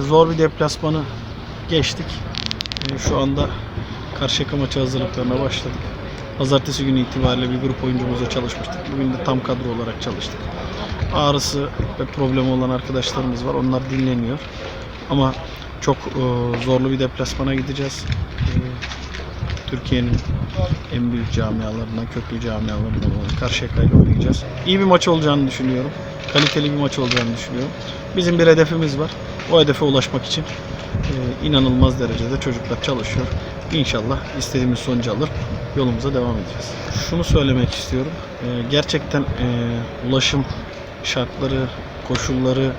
Zor bir deplasmanı geçtik. Ee, Şu anda Karşıyaka maçı hazırlıklarına başladık. Pazartesi günü itibariyle bir grup oyuncumuzla çalışmıştık. Bugün de tam kadro olarak çalıştık. Ağrısı ve problemi olan arkadaşlarımız var. Onlar dinleniyor. Ama çok e, zorlu bir deplasmana gideceğiz. E, Türkiye'nin en büyük camialarından, köklü camialarından olan Karşıyaka ile oynayacağız. İyi bir maç olacağını düşünüyorum. Kaliteli bir maç olacağını düşünüyorum. Bizim bir hedefimiz var. O hedefe ulaşmak için e, inanılmaz derecede çocuklar çalışıyor. İnşallah istediğimiz sonucu alır. Yolumuza devam edeceğiz. Şunu söylemek istiyorum. E, gerçekten e, ulaşım şartları, koşulları,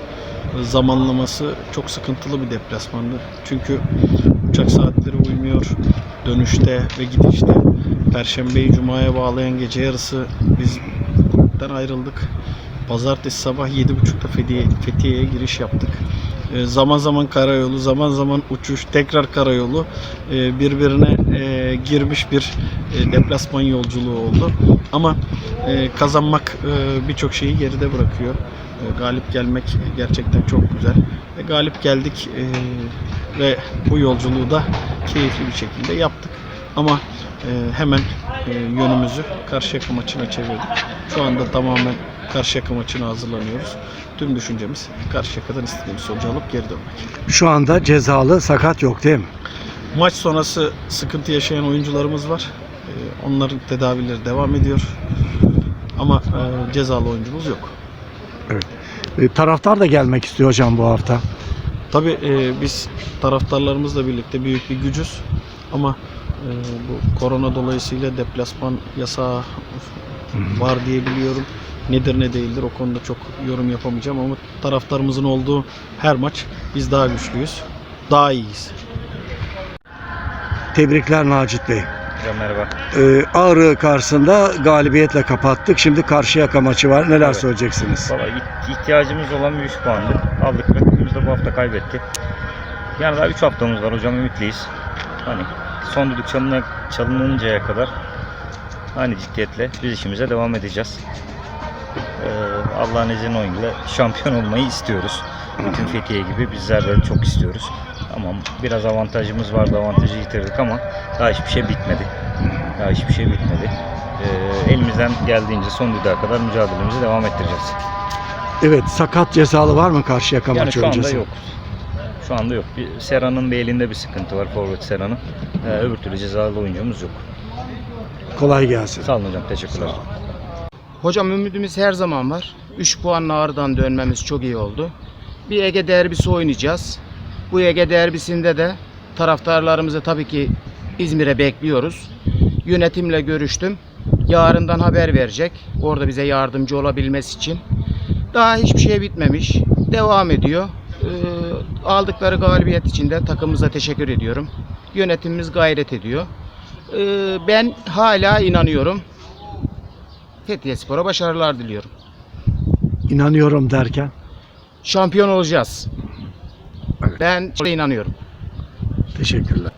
zamanlaması çok sıkıntılı bir deplasmandı. Çünkü uçak saatleri uymuyor. Dönüşte ve gidişte Perşembeyi Cuma'ya bağlayan gece yarısı biz gruptan ayrıldık. Pazartesi sabah 7.30'da Fethiye, Fethiye'ye giriş yaptık. Ee, zaman zaman karayolu, zaman zaman uçuş, tekrar karayolu ee, birbirine e, girmiş bir e, deplasman yolculuğu oldu. Ama kazanmak birçok şeyi geride bırakıyor. Galip gelmek gerçekten çok güzel. Galip geldik ve bu yolculuğu da keyifli bir şekilde yaptık. Ama e, hemen e, yönümüzü Karşıyaka maçına çevirdik. Şu anda tamamen Karşıyaka maçına hazırlanıyoruz. Tüm düşüncemiz Karşıyaka'dan istediğimiz sonucu alıp geri dönmek. Şu anda cezalı sakat yok değil mi? Maç sonrası sıkıntı yaşayan oyuncularımız var. E, onların tedavileri devam ediyor. Ama cezalı oyuncumuz yok. E, taraftar da gelmek istiyor hocam bu hafta. Tabii e, biz taraftarlarımızla birlikte büyük bir gücüz. Ama e, bu korona dolayısıyla deplasman yasağı var diye biliyorum. Nedir ne değildir o konuda çok yorum yapamayacağım ama taraftarımızın olduğu her maç biz daha güçlüyüz. Daha iyiyiz. Tebrikler Nacit Bey. Hocam merhaba. E, Ağrı karşısında galibiyetle kapattık. Şimdi Karşıyaka maçı var. Neler Evet. söyleyeceksiniz? Valla iht- ihtiyacımız olan bir 3 puandı. Aldık rakibimiz de bu hafta kaybetti. Yani daha 3 haftamız var hocam ümitliyiz. Hani son düdük çalına, çalınıncaya kadar aynı ciddiyetle biz işimize devam edeceğiz. Ee, Allah'ın izniyle şampiyon olmayı istiyoruz. Bütün Fethiye gibi bizler de çok istiyoruz. Ama biraz avantajımız vardı, avantajı yitirdik ama daha hiçbir şey bitmedi. Daha hiçbir şey bitmedi. Ee, elimizden geldiğince son düdüğe kadar mücadelemizi devam ettireceğiz. Evet sakat cezalı var mı Karşıyaka Yani maçı şu anda öncesi? yok. Şu anda yok. Bir, Serhan'ın bir elinde bir sıkıntı var. Forvet Serhan'ın. Ee, öbür türlü cezalı oyuncumuz yok. Kolay gelsin. Sağ olun hocam. Teşekkürler. Hocam ümidimiz her zaman var. 3 puanla ağrıdan dönmemiz çok iyi oldu. Bir Ege derbisi oynayacağız. Bu Ege derbisinde de taraftarlarımızı tabii ki İzmir'e bekliyoruz. Yönetimle görüştüm. Yarından haber verecek. Orada bize yardımcı olabilmesi için. Daha hiçbir şey bitmemiş. Devam ediyor. Ee, aldıkları galibiyet için de takımımıza teşekkür ediyorum. Yönetimimiz gayret ediyor. Ee, ben hala inanıyorum. Fethiye Spor'a başarılar diliyorum. İnanıyorum derken. Şampiyon olacağız. Evet. Ben inanıyorum. Teşekkürler.